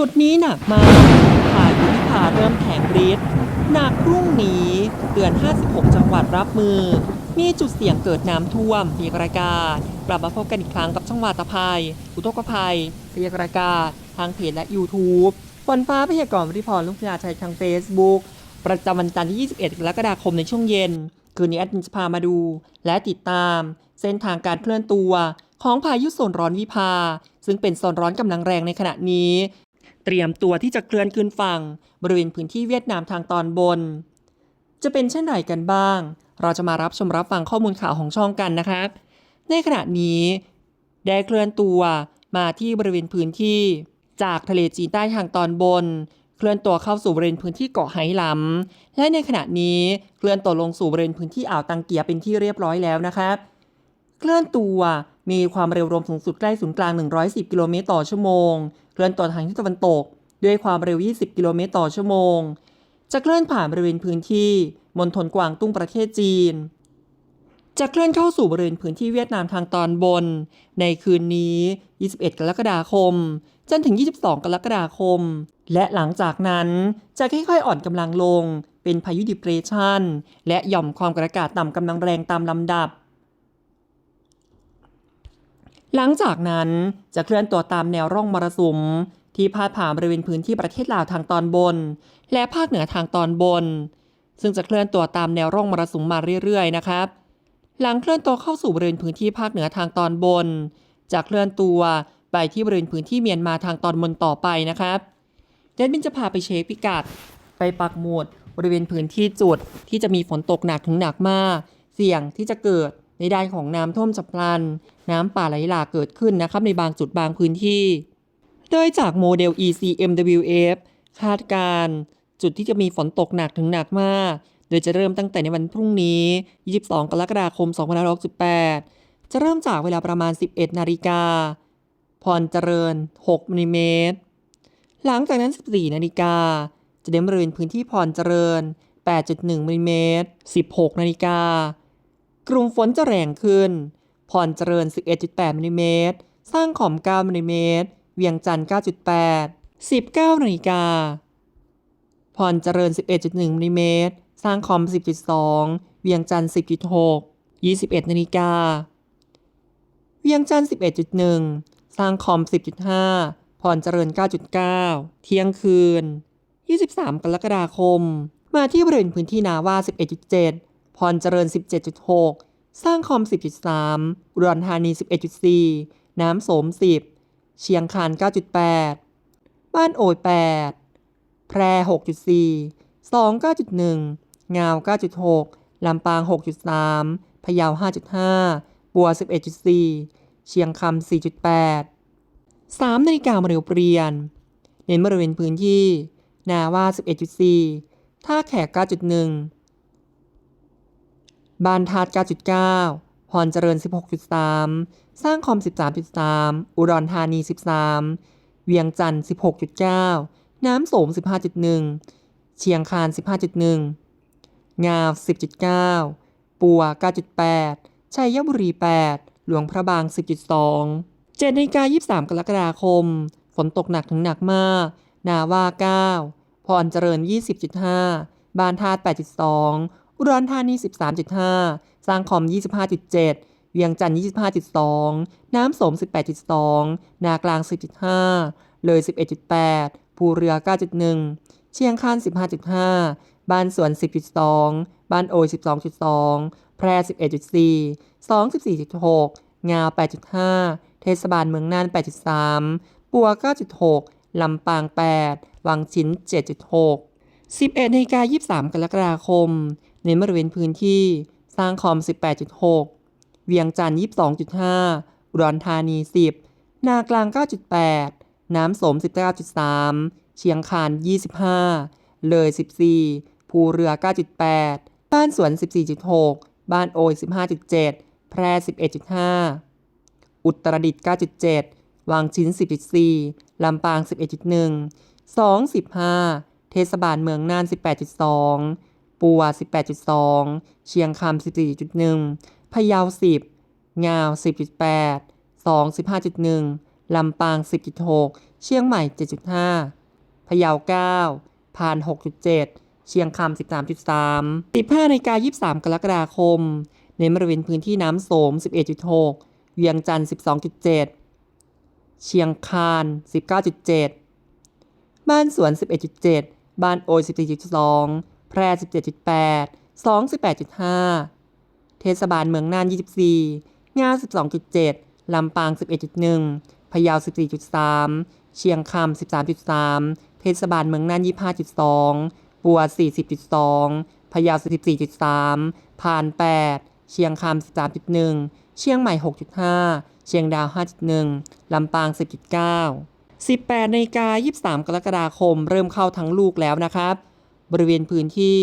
จุดนี้หนักมากพายุวิภาเริ่มแข็งฤทธิ์หนักพรุ่งนี้เตือน 56 จังหวัดรับมือ มีจุดเสี่ยงเกิดน้ำท่วมพยากรากาศกลับมาพบกันอีกครั้งกับช่องวาตภัย อุทกภัยพยากรากาศทางเพจและ YouTube ฝนฟ้าพยากรณ์วิริพรลุงพยาชัยทาง Facebook ประจำวันจันทร์ที่ 21กรกฎาคมในช่วงเย็น คืนนี้แอดมินจะพามาดู และติดตาม เส้นทางการเคลื่อนตัว ของพายุโซนร้อนวิภา ซึ่งเป็นโซนร้อนกำลังแรงในขณะนี้ เตรียมตัวที่จะเคลื่อนขึ้นฝั่งบริเวณพื้นที่เวียดนามทางตอนบน จะเป็นเช่นไรกันบ้าง เราจะมารับชมรับฟังข้อมูลข่าวของช่องกันนะครับ ในขณะนี้ได้เคลื่อนตัวมาที่บริเวณพื้นที่จากทะเลจีนใต้ทางตอนบน เคลื่อนตัวเข้าสู่บริเวณพื้นที่เกาะไหหลำและในขณะนี้เคลื่อนตัวลงสู่บริเวณพื้นที่อ่าวตังเกียเป็นที่เรียบร้อยแล้วนะครับ เคลื่อนตัว มีความเร็วรวมสูงสุดใกล้ศูนย์กลาง 110 กิโลเมตรต่อชั่วโมง เคลื่อนตัวทางทิศตะวันตก ด้วยความเร็ว 20 กิโลเมตรต่อชั่วโมง จะเคลื่อนผ่านบริเวณพื้นที่มณฑลกวางตุ้งประเทศจีน จะเคลื่อนเข้าสู่บริเวณพื้นที่เวียดนามทางตอนบน ในคืนนี้ 21 กรกฎาคม จนถึง 22 กรกฎาคม และหลังจากนั้นจะค่อยๆ อ่อนกำลังลง เป็นพายุดิเพรสชันและหย่อมความกดอากาศต่ำกำลังแรงตามลำดับ หลังจากนั้นจะเคลื่อนตัวตามแนวร่องมรสุม ที่พาดผ่านบริเวณพื้นที่ประเทศลาวทางตอนบน และภาคเหนือทางตอนบน ซึ่งจะเคลื่อนตัวตามแนวร่องมรสุมมาเรื่อยๆนะครับ หลังเคลื่อนตัวเข้าสู่บริเวณพื้นที่ภาคเหนือทางตอนบน จะเคลื่อนตัวไปที่บริเวณพื้นที่เมียนมาทางตอนบนต่อไปนะครับเดนบินจะพาไปเช็คพิกัด ไปปักหมุดบริเวณพื้นที่จุดที่จะมีฝนตกหนักถึงหนักมาก เสี่ยงที่จะเกิด ในด้านของน้ำท่วมฉับพลัน น้ำป่าไหลหลากเกิดขึ้นนะครับในบางจุดบางพื้นที่ โดยจากโมเดล ECMWF คาดการณ์จุดที่จะมีฝนตกหนักถึงหนักมาก โดยจะเริ่มตั้งแต่ในวันพรุ่งนี้ 22 กรกฎาคม 2568 จะเริ่มจากเวลาประมาณ 11 นาฬิกา พรเจริญ 6มิลลิเมตร หลังจากนั้น 14 นาฬิกา จะเน้นบริเวณพื้นที่พรเจริญ 8.1มิลลิเมตร 16 นาฬิกา กลุ่มฝนจะแรงขึ้น พรเจริญ 11.8มิลลิเมตร สร้างขอม 9มิลลิเมตร เวียงจันทร์ 9.8 19นาฬิกา พรเจริญ 11.1มิลลิเมตร สร้างคอม 10.2 เวียงจันทร์ 10.6 21นาฬิกา เวียงจันทร์ 11.1 สร้างคอม 10.5 พรเจริญ 9.9 เที่ยงคืน 23 กรกฎาคม มาที่บริเวณพื้นที่นาว่า 11.7 พรเจริญ 17.6 สร้างคอม 10.3 อุดรธานี 11.4 น้ำโสม 10 เชียงคาน 9.8 บ้านโอย 8 แพร 6.4 2 9.1 งาว 9.6 ลำปาง 6.3 พะเยา 5.5ปัว 11.4 เชียงคำ 4.8 3นาฬิกามาเร็วเปลี่ยน เน้นบริเวณพื้นที่ นาว่า 11.4 ท่าแขก 9.1 บานทาด9.9 พรเจริญ 16.3 สร้างคอม 13.3 อุดรธานี 13 เวียงจันทร์ 16.9 น้ำโสม 15.1 เชียงคาน 15.1 งาว10.9 ปัว 9.8 ชัยบุรี 8 หลวงพระบาง 10.2 7นาฬิกา23 กรกฎาคม ฝนตกหนักถึงหนักมาก นาว่า 9 พรเจริญ 20.5 บานทาด 8.2 อุดรธานี 13.5 สร้างคอม 25.7 เวียงจันทร์ 25.2 น้ำสม 18.2 นากลาง 10.5 เลย 11.8 ภูเรือ 9.1 เชียงคาน 15.5 บ้านสวน 10.2 บ้านโอย12.2 แพร่ 11.4 214.6 งาว 8.5 เทศบาลเมืองน่าน 8.3 ปัว 9.6 ลำปาง 8 วังชิ้น 7.6 11นาฬิกา23 กรกฎาคม ในบริเวณพื้นที่สร้างคอม 18.6 เวียงจันทร์ 22.5 อุดรธานี 10 นากลาง 9.8 น้ำสม 19.3 เชียงคาน 25 เลย 14 ภูเรือ 9.8 บ้านสวน 14.6 บ้านโอย 15.7 แพร่ 11.5 อุตรดิตถ์ 9.7 วังชิ้น 10.4 ลำปาง 11.1 2.15 เทศบาลเมืองน่าน 18.2 ปัว 18.2 เชียงคำ 14.1 พะเยา 10 งาว 10.8 2 15.1 ลำปาง 10.6 เชียงใหม่ 7.5 พะเยา 9 พาน 6.7 เชียงคำ 13.3 15นกา23 กรกฎาคม ในบริเวณพื้นที่น้ำโสม 11.6 เวียงจันทร์ 12.7 เชียงคาน 19.7 บ้านสวน 11.7 บ้านโอย 14.2 แพร่ 17.8 2 18.5 เทศบาลเมืองน่าน 24 งา 12.7 ลำปาง 11.1 พะเยา 14.3 เชียงคำ 13.3 เทศบาลเมืองน่าน 25.2 ปัว 40.2 พะเยา 14.3พาน 8 เชียงคำ 13.1 เชียงใหม่ 6.5 เชียงดาว 5.1 ลำปาง 10.9 18นาฬิกา23 กรกฎาคม เริ่มเข้าทั้งลูกแล้วนะครับ บริเวณพื้นที่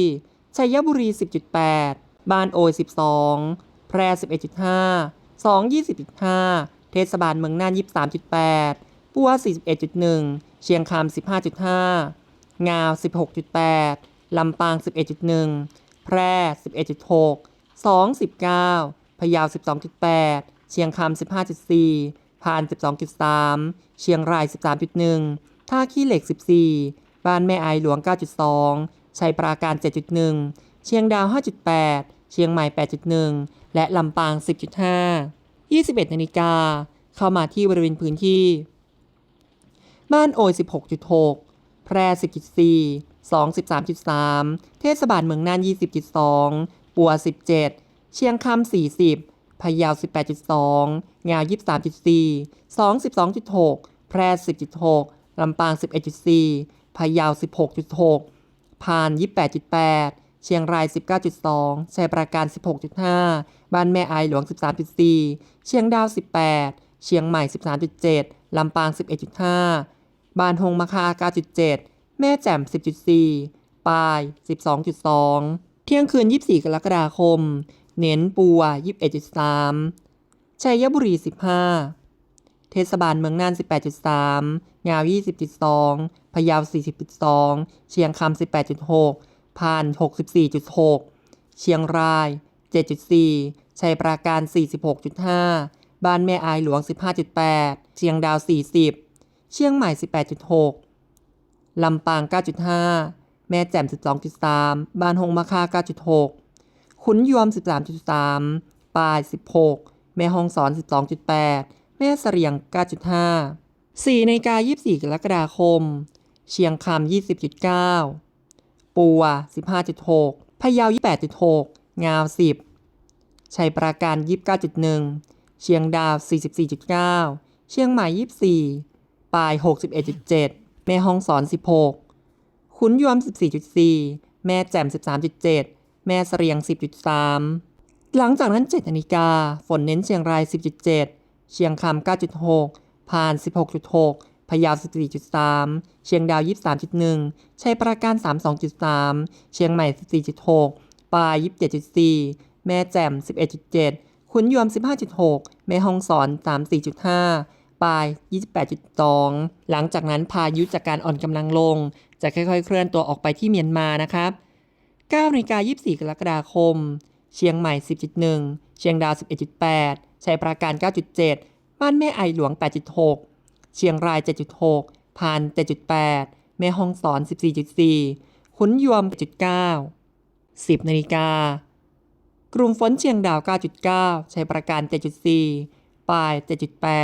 ชัยบุรี 10.8 บ้านโอย 12 แพร่ 11.5 2 20.5 เทศบาลเมืองน่าน 23.8 ปัว 41.1 เชียงคำ 15.5 งาว 16.8 ลำปาง 11.1 แพร่ 11.6 2 19 พะเยา 12.8 เชียงคำ 15.4 พาน 12.3 เชียงราย 13.1 ท่าขี้เหล็ก 14 บ้านแม่ไอหลวง 9.2 ชัยปราการ 7.1 เชียงดาว 5.8 เชียงใหม่ 8.1 และลำปาง 10.5 21นาฬิกาเข้ามาที่บริเวณพื้นที่ บ้านโอย16.6 แพร่ 10.4 2 13.3 เทศบาลเมืองน่าน 20.2 ปัว 17 เชียงคำ40 พะเยา 18.2 งาว 23.4 2 12.6 แพร่ 10.6 ลำปาง 11.4พะเยา 16.6พาน 28.8 เชียงราย 19.2ชัยปราการ 16.5 บ้านแม่ไอหลวง 13.4 เชียงดาว 18 เชียงใหม่ 13.7 ลำปาง 11.5บ้านหงมะคา 9.7 แม่แจ่ม 10.4 ปาย 12.2 เที่ยงคืน 24 กรกฎาคม เน้นปัว 21.3ชัยบุรี 15 เทศบาลเมืองน่าน 18.3 งาว 20.2 พะเยา 40.2 เชียงคำ 18.6 พาน 64.6 เชียงราย 7.4 ชัยปราการ 46.5 บ้านแม่อายหลวง 15.8 เชียงดาว 40 เชียงใหม่ 18.6 ลำปาง 9.5 แม่แจ่ม 12.3 บ้านหงมะค่า 9.6 ขุนยวม 13.3 ปาย 16 แม่ห้องสอน 12.8 แม่เสรียง 9.5 4ในกา24 กรกฎาคม เชียงคำ20.9 ปัว 15.6พะเยา 28.6 งาว 10 ชัยปราการ 29.1 เชียงดาว 44.9 เชียงใหม่ 24 ปาย 61.7 แม่ห้องสอน 16 ขุนยวม 14.4 แม่แจ่ม 13.7 แม่เสรียง 10.3 หลังจากนั้น 7นาฬิกา ฝนเน้นเชียงราย 10.7 เชียงคำ9.6 พาน 16.6 พะเยา 14.3 เชียงดาว 23.1 ชัยปราการ 32.3 เชียงใหม่ 14.6 ปลาย 27.4 แม่แจ่ม 11.7 ขุนยวม 15.6 แม่ห้องสอน 34.5 ปลาย 28.2 หลังจากนั้นพายุจากการอ่อนกำลังลง จะค่อยๆ เคลื่อนตัวออกไปที่เมียนมานะครับ9นาฬิกา24 กรกฎาคม เชียงใหม่ 10.1 เชียงดาว 11.8 ชัยปราการ 9.7 บ้านแม่ไอหลวง 8.6 เชียงราย 7.6พาน 7.8 แม่ฮ่องสอน 14.4 ขุนยวม 7.9 10นาฬิกากลุ่มฝนเชียงดาว 9.9ชัยปราการ 7.4 ปลาย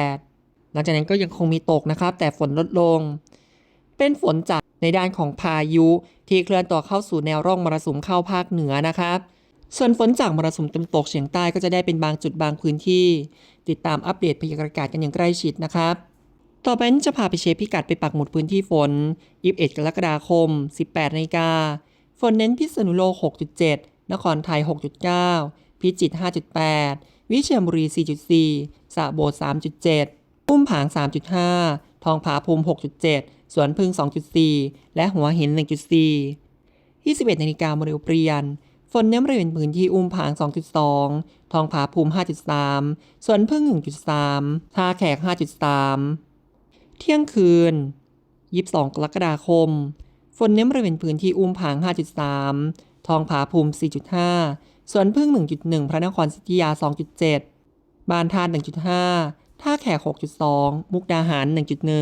7.8 หลังจากนั้นก็ยังคงมีตกนะครับ แต่ฝนลดลง เป็นฝนจากในด้านของพายุที่เคลื่อนตัวเข้าสู่แนวร่องมรสุมเข้าภาคเหนือนะครับ ส่วนฝนจากมรสุมตะวันตกเฉียงใต้ก็จะได้เป็นบางจุดบางพื้นที่ ติดตามอัปเดตพยากรณ์อากาศกันอย่างใกล้ชิดนะครับต่อไปนี้จะพาไปเช็คพิกัดไปปักหมุดพื้นที่ฝน 21 กรกฎาคม 18นาฬิกา ฝนเน้นพิษณุโลก 6.7 นครไทย 6.9 พิจิตร 5.8 วิเชียรบุรี 4.4 สระโบด3.7อุ้มผาง 3.5 ทองผาภูมิ 6.7 สวนพึ่ง 2.4 และหัวหิน 1.4 21นาฬิกาโมเดลเปลี่ยน ฝนเน้นบริเวณพื้นที่อุ้มผาง 2.2 ทองผาภูมิ 5.3 สวนพึ่ง 1.3 ท่าแขก 5.3 เที่ยงคืน 22 กรกฎาคม ฝนเน้นบริเวณพื้นที่อุ้มผาง 5.3 ทองผาภูมิ 4.5 สวนพึ่ง 1.1 พระนครศรีอยุธยา 2.7บานทาน1.5 ท่าแขก 6.2 มุกดาหาร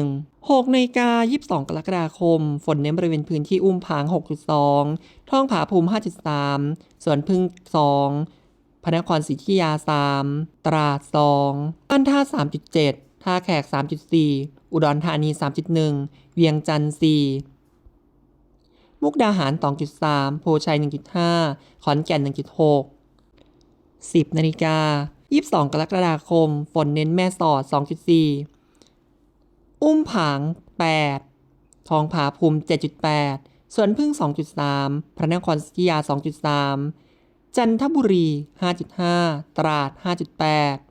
1.1 6นาฬิกา22 กรกฎาคม ฝนเน้นบริเวณพื้นที่อุ้มผาง 6.2 ท่องผาภูมิ 5.3 สวนพึ่ง 2 พระนครศรีอยุธยา 3 ตราด 2 บ้านท่า 3.7 ท่าแขก 3.4 อุดรธานี 3.1 เวียงจันทร์ 4 มุกดาหาร 2.3 โพชัย 1.5 ขอนแก่น 1.6 10นาฬิกา 22 กรกฎาคม ฝนเน้นแม่สอด 2.4 อุ้มผาง 8 ทองผาภูมิ 7.8 สวนพึ่ง 2.3 พระนครศรีอยุธยา 2.3 จันทบุรี 5.5 ตราด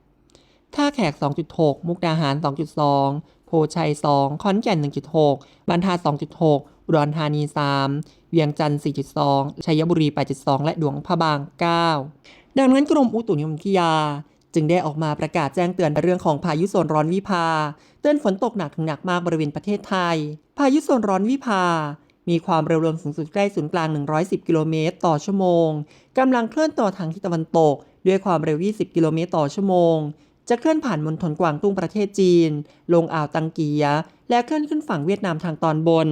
5.8 ท่าแขก 2.6 มุกดาหาร 2.2 โพชัย 2 ขอนแก่น 1.6 บรรทัด 2.6อุดรธานี 3 เวียงจันทร์ 4.2 ชัยบุรี 8.2 และหลวงพระบาง 9 ดังนั้นกรมอุตุนิยมวิทยา จึงได้ออกมาประกาศแจ้งเตือนเรื่องของพายุโซนร้อนวิภา เตือนฝนตกหนักถึงหนักมากบริเวณประเทศไทย พายุโซนร้อนวิภา มีความเร็วลมสูงสุดใกล้ศูนย์กลาง 110 กิโลเมตรต่อชั่วโมง กำลังเคลื่อนตัวทางทิศตะวันตก ด้วยความเร็ว 20 กิโลเมตรต่อชั่วโมง จะเคลื่อนผ่านมณฑลกวางตุ้งประเทศจีน ลงอ่าวตังเกีย และเคลื่อนขึ้นฝั่งเวียดนามทางตอนบน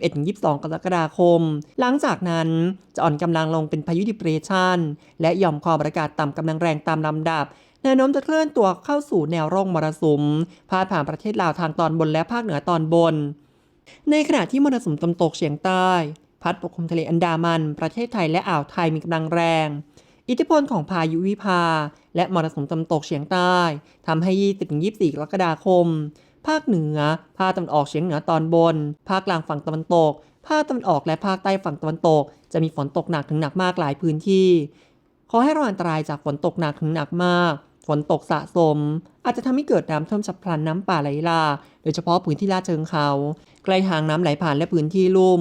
21-22 กรกฎาคม หลังจากนั้นจะอ่อนกำลังลงเป็นพายุดิเปรชันและหย่อมความกดอากาศต่ำกำลังแรงตามลำดับแนวโน้มจะเคลื่อนตัวเข้าสู่แนวร่องมรสุมพาดผ่านประเทศลาวทางตอนบนและภาคเหนือตอนบน ในขณะที่มรสุมตะวันตกเฉียงใต้ พัดปกคลุมทะเลอันดามัน ประเทศไทยและอ่าวไทยมีกำลังแรง อิทธิพลของพายุวิภา และมรสุมตะวันตกเฉียงใต้ทำให้ 20-24 กรกฎาคม ภาคเหนือ ภาคตะวันออกเฉียงเหนือตอนบน ภาคกลางฝั่งตะวันตก ภาคตะวันออกและภาคใต้ฝั่งตะวันตก จะมีฝนตกหนักถึงหนักมากหลายพื้นที่ ขอให้ระวังอันตรายจากฝนตกหนักถึงหนักมาก ฝนตกสะสม อาจจะทำให้เกิดน้ำท่วมฉับพลันน้ำป่าไหลหลากโดยเฉพาะพื้นที่ลาดเชิงเขา ใกล้ทางน้ำไหลผ่านและพื้นที่ลุ่ม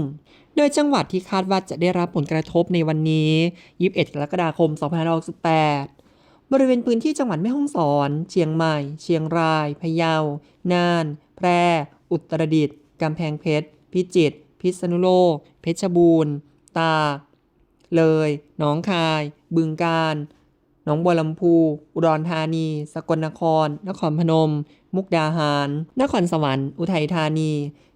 โดยจังหวัดที่คาดว่าจะได้รับผลกระทบในวันนี้ 21 กรกฎาคม 2568 บริเวณพื้นที่จังหวัดแม่ฮ่องสอน เชียงใหม่ เชียงราย พะเยา น่าน แพร่ อุตรดิตถ์กำแพงเพชร พิจิตร พิษณุโลก เพชรบูรณ์ ตาก เลย หนองคาย บึงกาฬ นองบัวลำพู อุดรธานี สกลนคร นครพนม มุกดาหาร นครสวรรค์ อุทัยธานี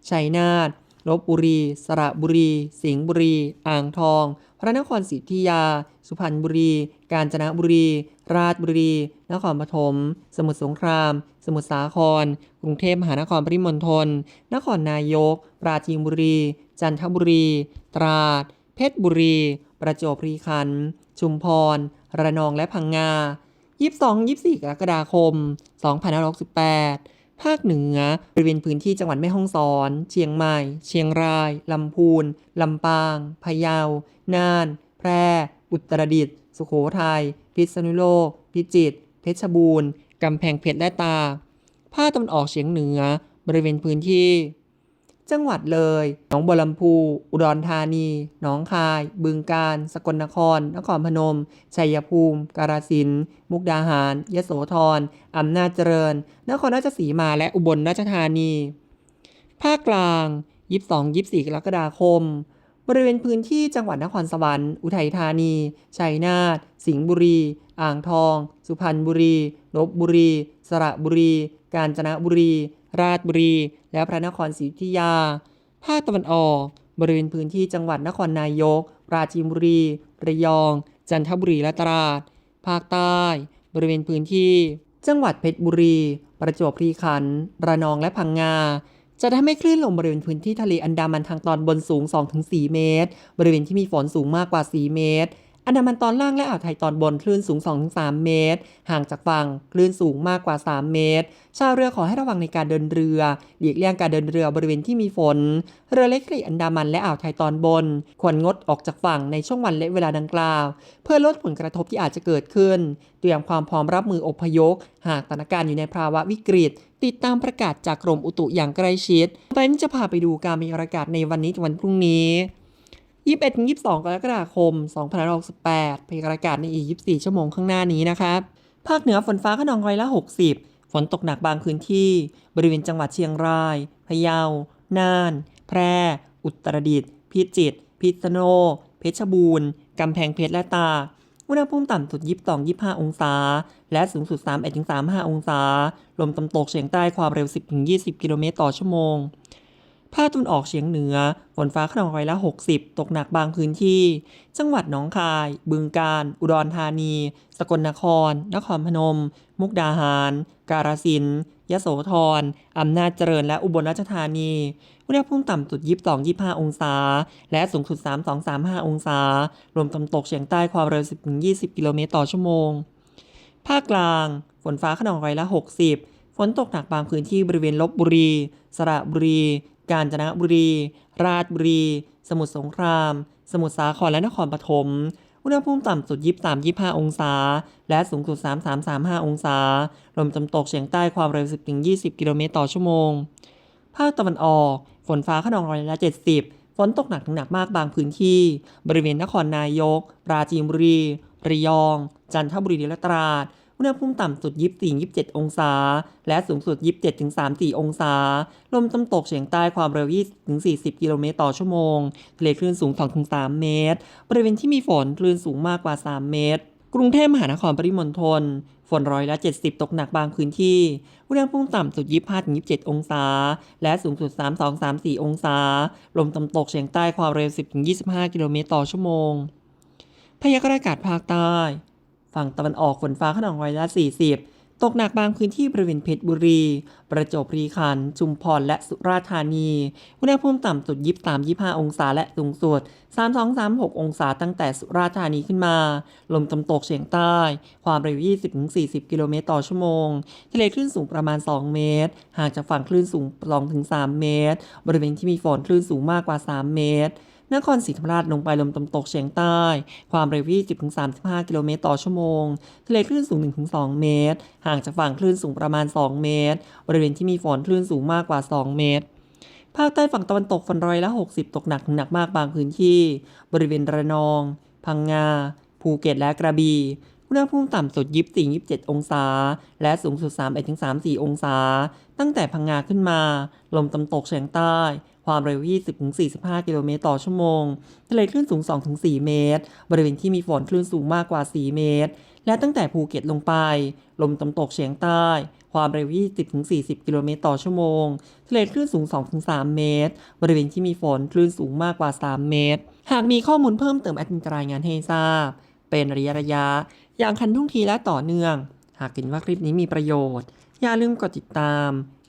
ชัยนาทลบบุรี สระบุรี สิงห์บุรี อ่างทอง พระนครศรีอยุธยา สุพรรณบุรี กาญจนบุรี ราชบุรี นครปฐม สมุทรสงคราม สมุทรสาคร กรุงเทพมหานครปริมณฑล นครนายก ปราจีนบุรี จันทบุรี ตราด เพชรบุรี ประจวบคีรีขันธ์ ชุมพร ระนองและพังงา 22-24 กรกฎาคม 2568 ภาคเหนือบริเวณพื้นที่จังหวัดแม่ฮ่องสอน เชียงใหม่ เชียงราย ลำพูน ลำปาง พะเยา น่าน แพร่ อุตรดิตถ์ สุโขทัย พิษณุโลก พิจิตร เพชรบูรณ์ กำแพงเพชรและตา ภาคตะวันออกเฉียงเหนือบริเวณพื้นที่ จังหวัดเลย หนองบัวลำพู อุดรธานี หนองคาย บึงกาฬ สกลนคร นครพนม ชัยภูมิ กาฬสินธุ์ มุกดาหาร ยโสธร อำนาจเจริญ นครราชสีมา และอุบลราชธานี ภาคกลาง 22-24 กรกฎาคม บริเวณพื้นที่จังหวัดนครสวรรค์ อุทัยธานี ชัยนาท สิงห์บุรี อ่างทอง สุพรรณบุรี ลบบุรี สระบุรี กาญจนบุรี ราชบุรี และพระนครศรีอยุธยา ภาคตะวันออก บริเวณพื้นที่จังหวัดนครนายก ปราจีนบุรี ระยอง จันทบุรีและตราด ภาคใต้ บริเวณพื้นที่ จังหวัดเพชรบุรี ประจวบคีรีขันธ์ระนองและพังงาจะทำให้คลื่นลมบริเวณพื้นที่ทะเลอันดามันทางตอนบนสูง 2-4 เมตร บริเวณที่มีฝนสูงมากกว่า 4 เมตร อันดามันตอนล่างและอ่าวไทยตอนบนคลื่นสูง 2-3 เมตร ห่างจากฝั่งคลื่นสูงมากกว่า 3 เมตร ชาวเรือขอให้ระวังในการเดินเรือหลีกเลี่ยงการเดินเรือบริเวณที่มีฝน เรือเล็กทะเลอันดามันและอ่าวไทยตอนบน ควรงดออกจากฝั่งในช่วงวันและเวลาดังกล่าว เพื่อลดผลกระทบที่อาจจะเกิดขึ้น เตรียมความพร้อมรับมืออพยพหากสถานการณ์อยู่ในภาวะวิกฤต ติดตามประกาศจากกรมอุตุอย่างใกล้ชิดไปนี้จะพาไปดูการมีอากาศในวันนี้ถึงวันพรุ่งนี้ 21-22 กรกฎาคม 2568พยากรณ์อากาศในอีก 24 ชั่วโมงข้างหน้านี้นะครับ ภาคเหนือฝนฟ้าขนองร้อยละ 60 ฝนตกหนักบางพื้นที่ บริเวณจังหวัดเชียงราย พะเยา น่าน แพร่ อุตรดิตถ์ พิจิตร พิษณุโลก เพชรบูรณ์ กำแพงเพชร และตา อุณหภูมิต่ำสุด 22 25 องศา และสูงสุด 31 35 องศา ลมตะวันตกเฉียงใต้ความเร็ว 10 20 กิโลเมตรต่อชั่วโมง ภาคตะวันออกเฉียงเหนือ ฝนฟ้าขนองร้อยละ 60 ตกหนักบางพื้นที่ จังหวัดหนองคาย บึงกาฬ อุดรธานี สกลนคร นครพนม มุกดาหาร กาฬสินธุ์ยโสธร อำนาจเจริญและอุบลราชธานี อุณหภูมิต่ำสุด 22 25 องศา และสูงสุด 32 35 องศา ลมตะวันตกเฉียงใต้ความเร็ว 10 20 กิโลเมตรต่อชั่วโมง ภาคกลาง ฝนฟ้าขนองร้อยละ 60 ฝนตกหนักบางพื้นที่บริเวณลบบุรี สระบุรี กาญจนบุรี ราชบุรี สมุทรสงคราม สมุทรสาครและนครปฐมอุณหภูมิต่ำสุด 23 25 องศา และสูงสุด 33 35 องศา ลมตะวันตกเฉียงใต้ความเร็ว 10 20 กิโลเมตรต่อชั่วโมง ภาคตะวันออก ฝนฟ้าขนองร้อยละ 70 ฝนตกหนักถึงหนักมากบางพื้นที่ บริเวณนครนายก ปราจีนบุรี ระยอง จันทบุรีและตราด อุณหภูมิต่ำสุด 24 27 องศา และสูงสุด 27 34 องศา ลมตะวันตกเฉียงใต้ความเร็ว 20 40 กิโลเมตรต่อชั่วโมง ทะเลคลื่นสูง 2-3 เมตร บริเวณที่มีฝนคลื่นสูงมากกว่า 3 เมตร กรุงเทพมหานครปริมณฑล ฝนร้อยละ 70 ตกหนักบางพื้นที่ อุณหภูมิต่ำสุด 25-27 องศา และสูงสุด 32-34 องศา ลมตะวันตกเฉียงใต้ความเร็ว 10-25 กิโลเมตรต่อชั่วโมง พยากรณ์อากาศภาคใต้ ฝั่งตะวันออกฝนฟ้าขนองร้อยละ 40 ตกหนักบางพื้นที่บริเวณเพชรบุรี ประจวบคีรีขันธ์ชุมพรและสุราษฎร์ธานี อุณหภูมิต่ำสุด 23-25 องศาและสูงสุด 32-36 องศาตั้งแต่สุราษฎร์ธานีขึ้นมา ลมตะวันตกเฉียงใต้ ความเร็ว 20-40 กิโลเมตรต่อชั่วโมง ทะเลคลื่นสูงประมาณ 2 เมตร ห่างจากฝั่งคลื่นสูง 2-3 เมตร บริเวณที่มีฝนคลื่นสูงมากกว่า 3 เมตร นครศรีธรรมราชลงไปลมตะวันตกเฉียงใต้ ความเร็ว20-35 กิโลเมตรต่อชั่วโมง ทะเลคลื่นสูง 1-2 เมตร ห่างจากฝั่งคลื่นสูงประมาณ 2 เมตร บริเวณที่มีฝนคลื่นสูงมากกว่า 2 เมตรภาคใต้ฝั่งตะวันตกฝนร้อยละ 60 ตกหนักหนักมากบางพื้นที่ บริเวณระนอง พังงา ภูเก็ตและกระบี่อุณหภูมิต่ำสุด 24-27 องศา และสูงสุด 31-34 องศา ตั้งแต่พังงาขึ้นมา ลมตะวันตกเฉียงใต้ ความเร็ว 20-45 กิโลเมตรต่อชั่วโมง ทะเลคลื่นสูง 2-4 เมตร บริเวณที่มีฝนคลื่นสูงมากกว่า 4 เมตร และตั้งแต่ภูเก็ตลงไป ลมตะวันตกเฉียงใต้ ความเร็ว 20-40 กิโลเมตรต่อชั่วโมง ทะเลคลื่นสูง 2-3 เมตร บริเวณที่มีฝนคลื่นสูงมากกว่า 3 เมตร หากมีข้อมูลเพิ่มเติมแอดมินรายงานให้ทราบ เป็นระยะระยะ อย่างทันทุ่งทีและต่อเนื่อง หากเห็นว่าคลิปนี้มีประโยชน์ อย่าลืมกดติดตาม